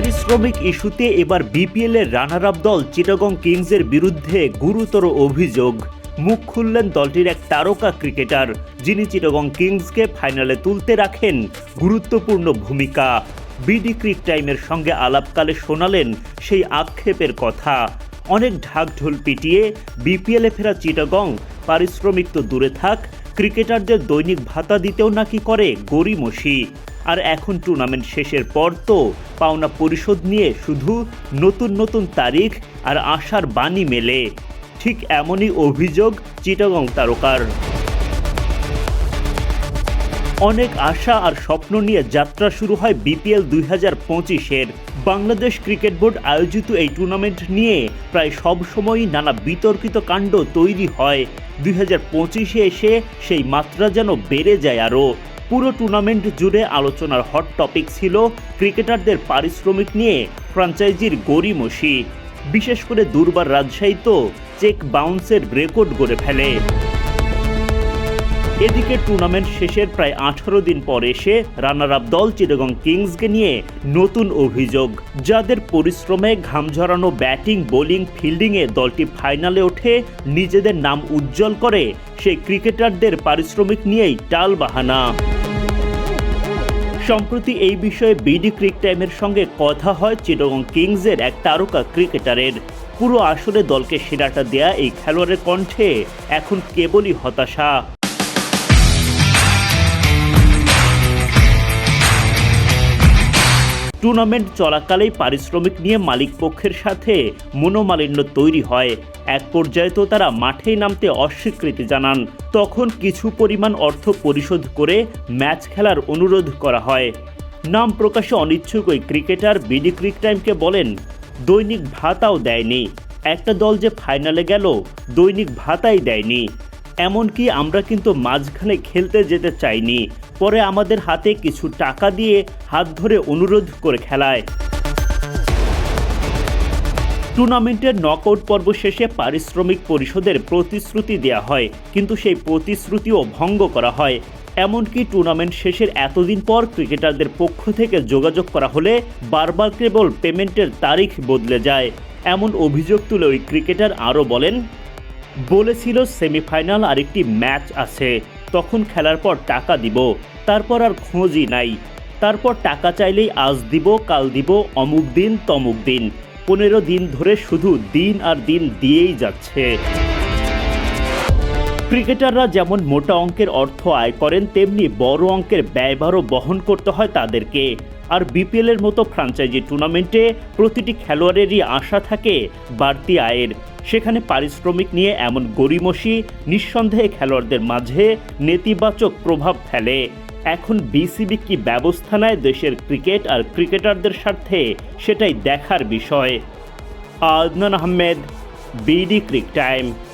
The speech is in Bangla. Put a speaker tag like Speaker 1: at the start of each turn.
Speaker 1: পারিশ্রমিক ইস্যুতে এবার বিপিএল এর রানার আপ দল চিটাগং কিংসের বিরুদ্ধে গুরুতর অভিযোগ। মুখ খুললেন দলটির এক তারকা ক্রিকেটার, যিনি চিটাগং কিংসকে ফাইনালে তুলতে রাখেন গুরুত্বপূর্ণ ভূমিকা। বিডি ক্রিক টাইমের সঙ্গে আলাপকালে শোনালেন সেই আক্ষেপের কথা। অনেক ঢাকঢোল পিটিয়ে বিপিএলে ফেরা চিটাগং, পারিশ্রমিক তো দূরে থাক, ক্রিকেটারদের দৈনিক ভাতা দিতেও নাকি করে গরিমসি আর এখন টুর্নামেন্ট শেষের পর তো পাওনা পরিশোধ নিয়ে শুধু নতুন নতুন তারিখ আর আশার বাণী মেলে। ঠিক এমনই অভিযোগ চিটাগং তারকার। অনেক আশা আর স্বপ্ন নিয়ে যাত্রা শুরু হয় বিপিএল দুই হাজার পঁচিশের। বাংলাদেশ ক্রিকেট বোর্ড আয়োজিত এই টুর্নামেন্ট নিয়ে প্রায় সব সময়ই নানা বিতর্কিত কাণ্ড তৈরি হয়। দুই হাজার পঁচিশে এসে সেই মাত্রা যেন বেড়ে যায় আরও। পুরো টুর্নামেন্ট জুড়ে আলোচনার হট টপিক ছিল ক্রিকেটারদের পারিশ্রমিক নিয়ে ফ্রাঞ্চাইজির গড়িমসি বিশেষ করে দুর্বার রাজশাহী তো চেক বাউন্সের রেকর্ড গড়ে ফেলে। এদিকে টুর্নামেন্ট শেষের প্রায় আঠারো দিন পর এসে রানার আপ দল চিটাগং কিংসকে নিয়ে নতুন অভিযোগ। যাদের পরিশ্রমে ঘাম ঝরানো ব্যাটিং, বোলিং, ফিল্ডিংয়ে দলটি ফাইনালে ওঠে, নিজেদের নাম উজ্জ্বল করে সেই ক্রিকেটারদের পারিশ্রমিক নিয়েই টাল বাহানা সম্প্রতি এই বিষয়ে বিডি ক্রিক টাইমের সঙ্গে কথা হয় চিটগং কিংসের এক তারকা ক্রিকেটারের। পুরো আসরে দলকে সেরাটা দেয়া এই খেলোয়াড়ের কণ্ঠে এখন কেবলই হতাশা। টুর্নামেন্ট চলাকালেই পারিশ্রমিক নিয়ে মালিক পক্ষের সাথে মনোমালিন্য তৈরি হয়। এক পর্যায়ে তো তারা মাঠেই নামতে অস্বীকৃতি জানান। তখন কিছু পরিমাণ অর্থ পরিশোধ করে ম্যাচ খেলার অনুরোধ করা হয়। নাম প্রকাশে অনিচ্ছুক ওই ক্রিকেটার বিডি ক্রিক টাইমকে বলেন, দৈনিক ভাতাও দেয়নি। একটা দল যে ফাইনালে গেল, দৈনিক ভাতাই দেয়নি। এমনকি আমরা কিন্তু মাঝখানে খেলতে যেতে চাইনি। পরে আমাদের হাতে কিছু টাকা দিয়ে হাত ধরে অনুরোধ করে খেলায়। টুর্নামেন্টের নকআউট পর্ব শেষে পারিশ্রমিক পরিষদের প্রতিশ্রুতি দেওয়া হয়, কিন্তু সেই প্রতিশ্রুতিও ভঙ্গ করা হয়। এমনকি টুর্নামেন্ট শেষের এতদিন পর ক্রিকেটারদের পক্ষ থেকে যোগাযোগ করা হলে বারবার কেবল পেমেন্টের তারিখ বদলে যায়। এমন অভিযোগ তুলে ওই ক্রিকেটার আরও বলেন বলেছিল সেমিফাইনাল আর একটি ম্যাচ আছে। তখন খেলার পর টাকা দিব। তারপর আর খোঁজই নাই। তারপর টাকা চাইলেই আজ দিব, কাল দিব, অমুক দিন, তমুক দিন। পনেরো দিন ধরে শুধু দিন আর দিন দিয়েই যাচ্ছে। ক্রিকেটাররা যেমন মোটা অঙ্কের অর্থ আয় করেন, তেমনি বড় অঙ্কের ব্যয়ভারও বহন করতে হয় তাদেরকে। আর বিপিএলের মতো ফ্রাঞ্চাইজি টুর্নামেন্টে প্রতিটি খেলোয়াড়েরই আশা থাকে বাড়তি আয়ের। সেখানে পারিশ্রমিক নিয়ে এমন গরিমসি নিঃসন্দেহে খেলোয়াড়দের মাঝে নেতিবাচক প্রভাব ফেলে। এখন বিসিবি কি ব্যবস্থা নেয় দেশের ক্রিকেট আর ক্রিকেটারদের স্বার্থে, সেটাই দেখার বিষয়। Adnan Ahmed, BD cric time.